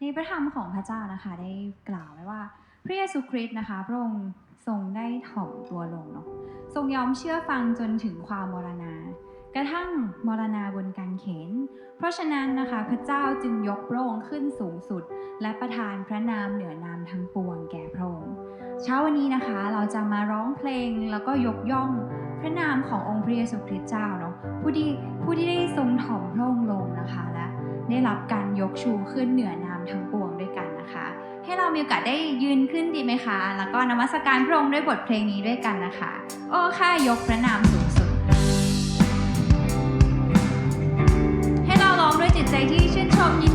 ในพระธรรมของพระเจ้านะคะได้กล่าวไว้ว่า พระเยซูคริสต์นะคะ พระองค์ทรงได้ถ่อมตัวลงเนาะทรงยอมเชื่อฟังจนถึงความมรณา กระทั่งมรณาบนกางเขน เพราะฉะนั้นนะคะพระเจ้าจึงยกพระองค์ขึ้นสูงสุด และประทานพระนามเหนือนามทั้งปวงแก่พระองค์เช้าวันนี้นะคะเราจะมาร้องเพลงแล้วก็ยกย่องพระนามขององค์พระเยซูคริสต์เจ้าเนาะผู้ที่ผู้ที่ได้ทรงถ่อมพระองค์ลงนะคะ และได้รับการยกชูขึ้นเหนือนา ทั้งปวงด้วยกันนะคะ ให้เรามีโอกาสได้ยืนขึ้นดีไหมคะ แล้วก็นมัสการพระองค์ด้วยบทเพลงนี้ด้วยกันนะคะ โอ้ค่ายกพระนามสูงสุด ให้เราร้องด้วยจิตใจที่ชื่นชมยิน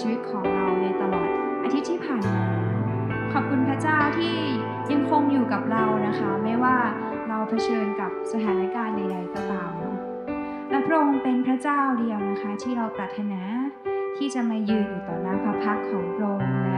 ชีวิตของเราในตลอดอาทิตย์ที่ผ่านมา ขอบคุณพระเจ้าที่ยังคงอยู่กับเรานะคะ ไม่ว่าเราเผชิญกับสถานการณ์ใดๆก็ตามเนาะและพระองค์เป็นพระเจ้าเดียวนะคะ ที่เราปรารถนาที่จะมายืนอยู่ต่อหน้าพระพักของพระองค์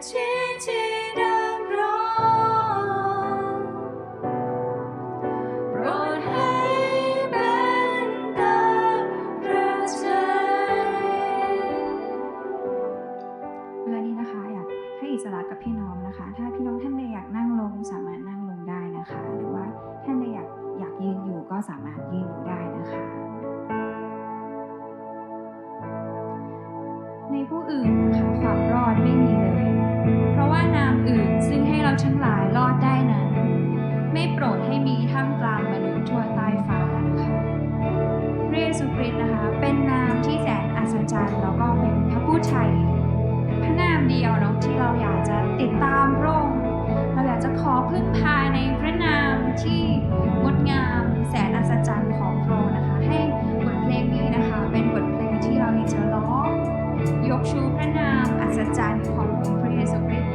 ทุก เป็นพระผู้ชัยพระนามเดียวเนาะที่เราอยากจะติดตามพระองค์เราอยากจะขอพึ่งพาในพระนามที่งดงามแสนอัศจรรย์ของพระองค์นะคะ ให้บทเพลงนี้นะคะ เป็นบทเพลงที่เราอยากจะร้องยกชูพระนามอัศจรรย์ขององค์พระเยซูคริสต์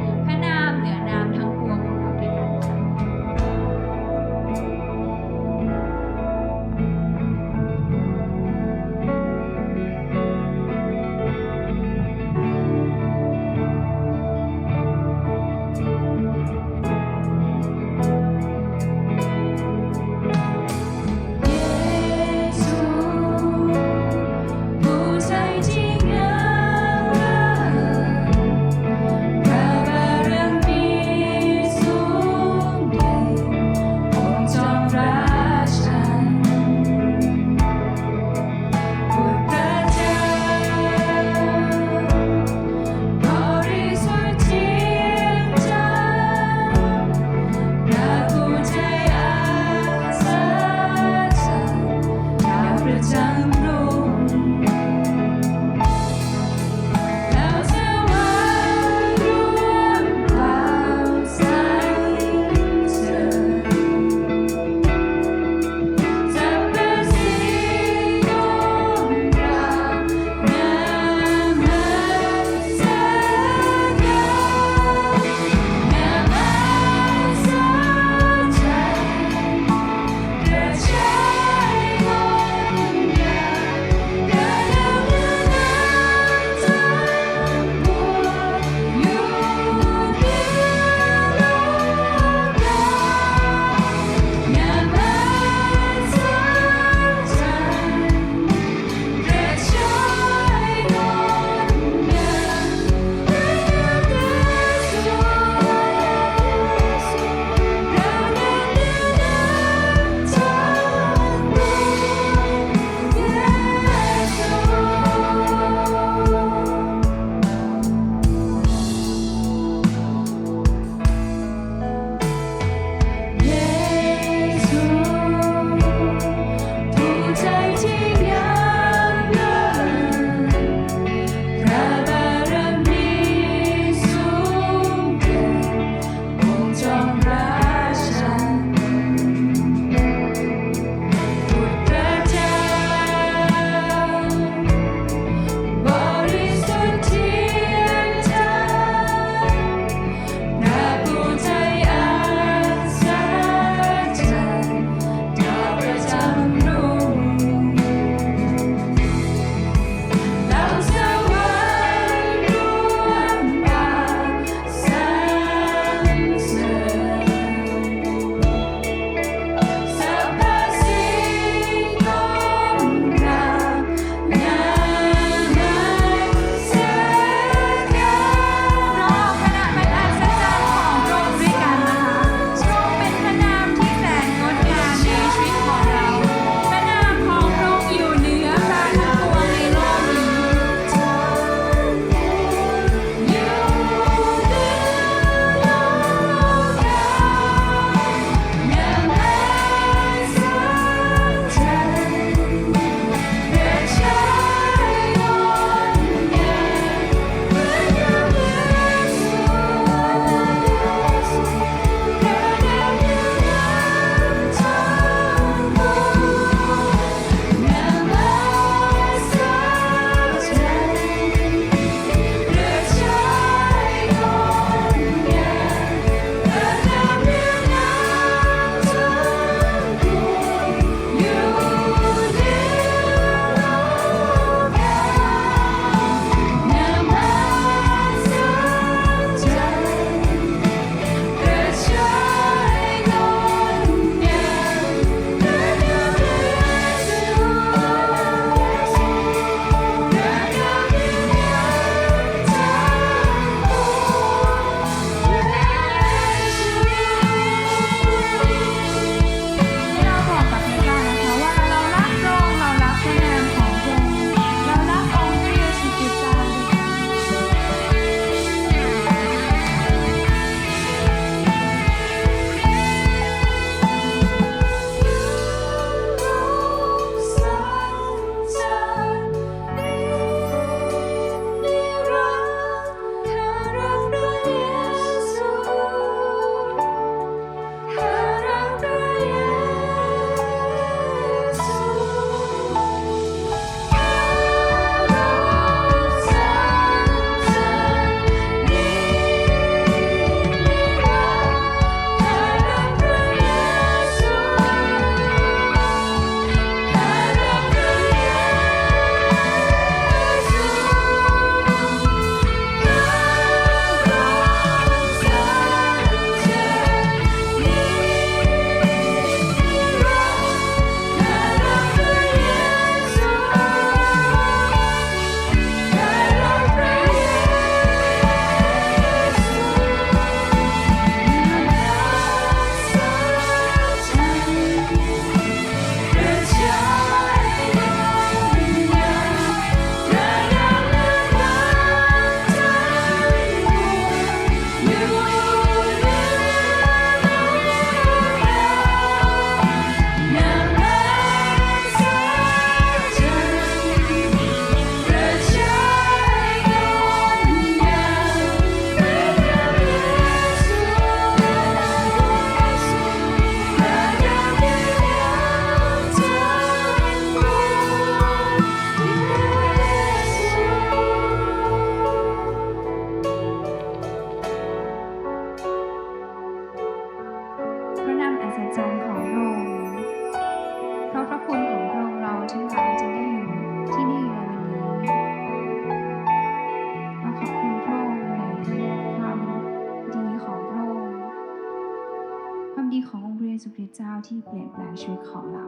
ที่เปลี่ยนแปลงชีวิตของเรา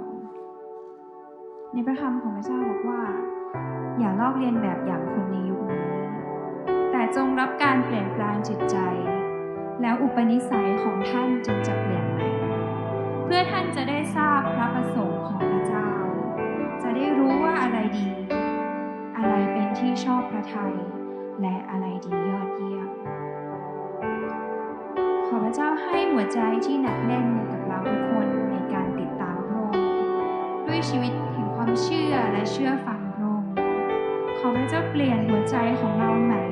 ในพระธรรมของพระเจ้าบอกว่า อย่าลอกเลียนแบบอย่างคนในยุคนี้ แต่จงรับการเปลี่ยนแปลงจิตใจ แล้วอุปนิสัยของท่านจึงจะเปลี่ยนใหม่ เพื่อท่านจะได้ทราบพระประสงค์ของพระเจ้า จะได้รู้ว่าอะไรดี อะไรเป็นที่ชอบพระทัยและอะไรดียอดเยี่ยมขอพระเจ้าให้หัวใจที่หนักแน่นกับ เราทุกคนในการติดตามพระองค์ด้วยชีวิตแห่งความเชื่อและเชื่อฟังพระองค์ขอพระเจ้าเปลี่ยนหัวใจของเราใหม่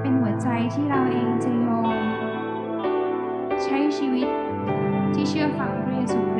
เป็นหัวใจที่เราเองจะยอมใช้ชีวิตที่เชื่อฟังพระเยซู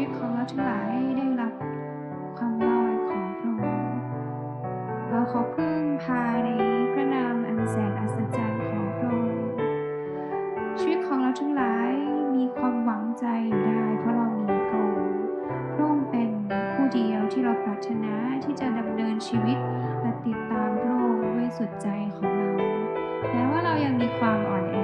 ชีวิตของเราทั้งหลายได้รับความรอดของพระองค์เราขอพึ่งพาในพระนามอันแสนอัศจรรย์ของพระองค์ชีวิตของเราทั้งหลายมีความหวังใจอยู่ได้ เพราะเรามีพระองค์พระองค์เป็นผู้เดียวที่เราปรารถนาที่จะดำเนินชีวิตและติดตามพระองค์ด้วยสุดใจของเราแม้ว่าเรายังมีความอ่อนแอ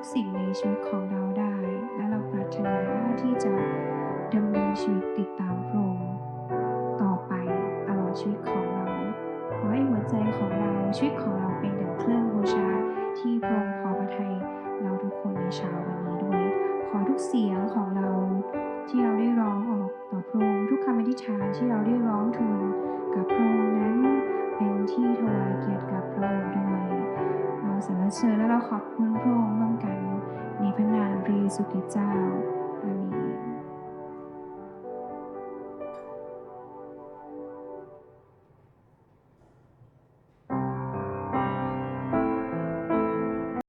กสิ่งในชีวิตของเราได้ และเราปรารถนาที่จะดำเนินชีวิตติดตามพระองค์ต่อไปตลอดชีวิตของเรา ขอให้หัวใจของเราชีวิตของเราเป็นดังเครื่องบูชาที่พระองค์พอพระทัยเราทุกคนในเช้าวันนี้ด้วย ขอทุกเสียงขอ